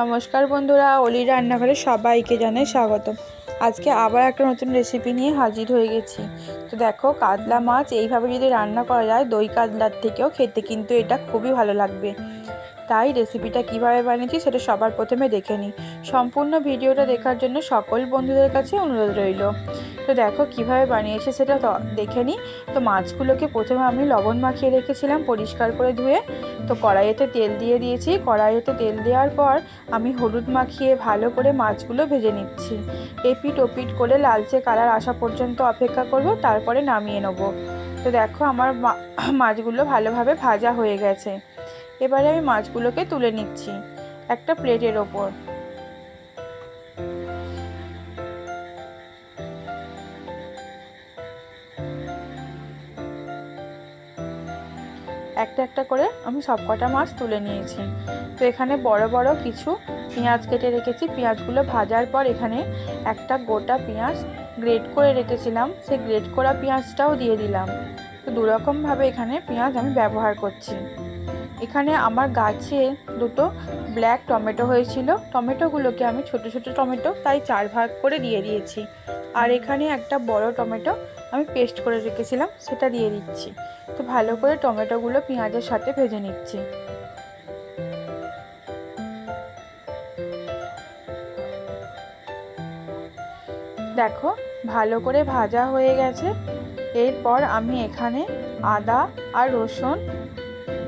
নমস্কার বন্ধুরা, অলি রান্নাঘরে সবাইকে জানাই স্বাগত আজকে আবার একটা নতুন রেসিপি নিয়ে হাজির হয়ে গেছি। তো দেখো, কাতলা মাছ এইভাবে যদি রান্না করা যায়, দই কাতলার থেকেও খেতে কিন্তু এটা খুবই ভালো লাগবে। তাই রেসিপিটা কীভাবে বানিয়েছি সেটা সবার প্রথমে দেখে নিই। সম্পূর্ণ ভিডিওটা দেখার জন্য সকল বন্ধুদের কাছে অনুরোধ রইল। তো দেখো কীভাবে বানিয়েছে সেটা দেখে নিই। তো মাছগুলোকে প্রথমে আমি লবণ মাখিয়ে রেখেছিলাম পরিষ্কার করে ধুয়ে। তো কড়াইয়েতে তেল দিয়ে দিয়েছি। কড়াইয়েতে তেল দেওয়ার পর আমি হলুদ মাখিয়ে ভালো করে মাছগুলো ভেজে নিচ্ছি। এপিট ওপিট করে লালচে কালার আসা পর্যন্ত অপেক্ষা করব, তারপরে নামিয়ে নেব। তো দেখো আমার মাছগুলো ভালোভাবে ভাজা হয়ে গেছে। এবারে আমি মাছগুলোকে তুলে নিচ্ছি, একটা প্লেটের ওপর। একটা একটা করে আমি সবকটা মাছ তুলে নিয়েছি। তো এখানে বড় বড় কিছু পেঁয়াজ কেটে রেখেছি। পেঁয়াজগুলো ভাজার পর এখানে একটা গোটা পেঁয়াজ গ্রেট করে রেখেছিলাম। সেই গ্রেট করা পেঁয়াজটাও দিয়ে দিলাম। তো দুরকমভাবে এখানে পেঁয়াজ আমি ব্যবহার করছি। এখানে আমার গাছে দুটো ব্ল্যাক টমেটো হয়েছিল। টমেটোগুলোকে আমি ছোট ছোট টমেটো তাই চার ভাগ করে দিয়ে দিয়েছি। আর এখানে একটা বড় টমেটো আমি পেস্ট করে রেখেছিলাম, সেটা দিয়ে দিচ্ছি। তো ভালো করে টমেটোগুলো পেঁয়াজের সাথে ভেজে নিচ্ছি। দেখো, ভালো করে ভাজা হয়ে গেছে। এরপর আমি এখানে আদা আর রসুন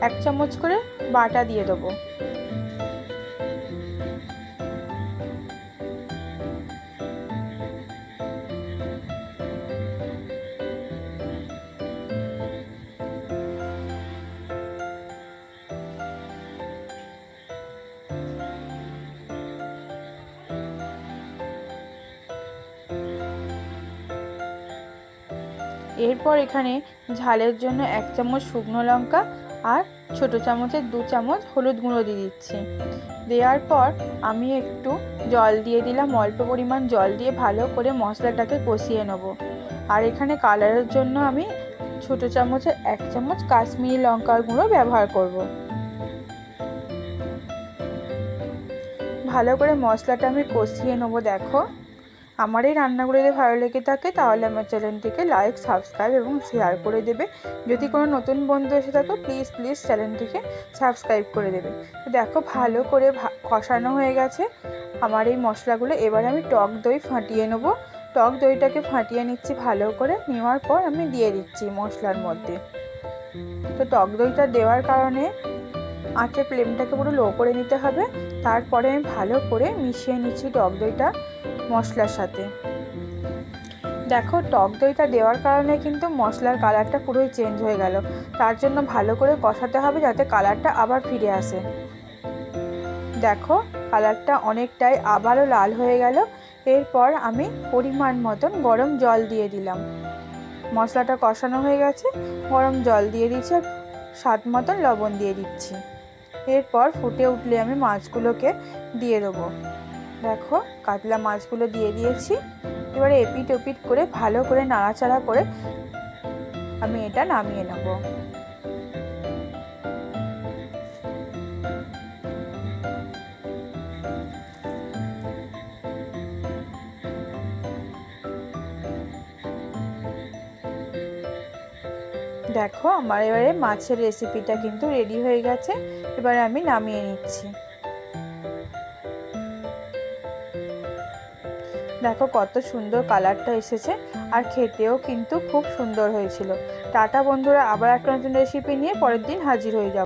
এক চামচ করে বাটা দিয়ে দেবো। এরপর এখানে ঝালের জন্য এক চামচ শুকনো লঙ্কা আর ছোট চামচের দু চামচ হলুদ গুঁড়ো দিয়ে দিচ্ছি। দেওয়ার পর আমি একটু জল দিয়ে দিলাম, অল্প পরিমাণ জল দিয়ে ভালো করে মশলাটাকে কষিয়ে নেব। আর এখানে কালারের জন্য আমি ছোট চামচের এক চামচ কাশ্মীরি লঙ্কার গুঁড়ো ব্যবহার করব। ভালো করে মশলাটা আমি কষিয়ে নেব, দেখো। আমার এই রান্নাগুলো যদি ভালো লেগে থাকে, তাহলে আমার চ্যানেলটিকে লাইক সাবস্ক্রাইব এবং শেয়ার করে দেবে। যদি কোনো নতুন বন্ধু এসে থাকো প্লিজ প্লিজ চ্যানেলটিকে সাবস্ক্রাইব করে দেবে। দেখো, ভালো করে কষানো হয়ে গেছে। আমার এই মশলাগুলো এবার আমি টক দই ফাটিয়ে নেব। টক দইটাকে ফাটিয়ে নিচ্ছি ভালো করে। নেওয়ার পর আমি দিয়ে দিচ্ছি মশলার মধ্যে। তো টক দইটা দেওয়ার কারণে আঁচের ফ্লেমটাকে পুরো লো করে নিতে হবে। তারপরে আমি ভালো করে মিশিয়ে নিচ্ছি টক দইটা মশলার সাথে। দেখো, টক দইটা দেওয়ার কারণে কিন্তু মশলার কালারটা পুরোই চেঞ্জ হয়ে গেল। তার জন্য ভালো করে কষাতে হবে যাতে কালারটা আবার ফিরে আসে। দেখো, কালারটা অনেকটাই আবারও লাল হয়ে গেল। এরপর আমি পরিমাণ মতন গরম জল দিয়ে দিলাম। মশলাটা কষানো হয়ে গেছে। গরম জল দিয়ে দিচ্ছি আর স্বাদ মতন লবণ দিয়ে দিচ্ছি। এরপর ফুটে উঠলে আমি মাছগুলোকে দিয়ে দেবো। দেখো, কাতলা মাছগুলো দিয়ে দিয়েছি। এবারে এপিট ওপিট করে ভালো করে নাড়াচাড়া করে আমি এটা নামিয়ে নেব। দেখো আমার এবারে মাছের রেসিপিটা কিন্তু রেডি হয়ে গেছে। এবারে আমি নামিয়ে নিচ্ছি। দেখো কত সুন্দর কালারটা এসেছে আর খেতেও কিন্তু খুব সুন্দর হয়েছিল। টাটা বন্ধুরা, আবার একটা নতুন রেসিপি নিয়ে পরের দিন হাজির হয়ে যাব।